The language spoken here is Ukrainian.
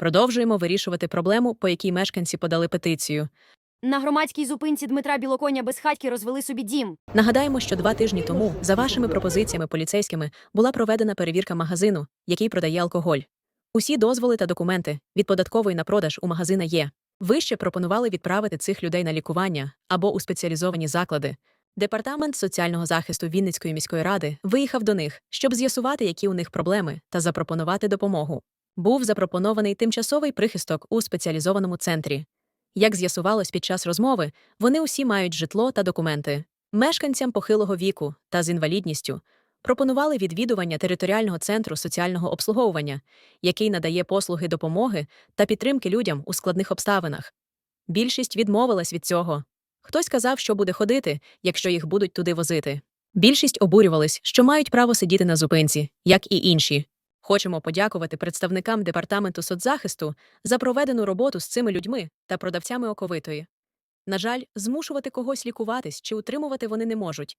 Продовжуємо вирішувати проблему, по якій мешканці подали петицію. На громадській зупинці Дмитра Білоконя безхатьки розвели собі дім. Нагадаємо, що два тижні тому, за вашими пропозиціями поліцейськими, була проведена перевірка магазину, який продає алкоголь. Усі дозволи та документи від податкової на продаж у магазина є. Ви ще пропонували відправити цих людей на лікування або у спеціалізовані заклади. Департамент соціального захисту Вінницької міської ради виїхав до них, щоб з'ясувати, які у них проблеми, та запропонувати допомогу. Був запропонований тимчасовий прихисток у спеціалізованому центрі. Як з'ясувалось під час розмови, вони усі мають житло та документи. Мешканцям похилого віку та з інвалідністю пропонували відвідування територіального центру соціального обслуговування, який надає послуги допомоги та підтримки людям у складних обставинах. Більшість відмовилась від цього. Хтось казав, що буде ходити, якщо їх будуть туди возити. Більшість обурювались, що мають право сидіти на зупинці, як і інші. Хочемо подякувати представникам департаменту соцзахисту за проведену роботу з цими людьми та продавцями оковитої. На жаль, змушувати когось лікуватись чи утримувати вони не можуть.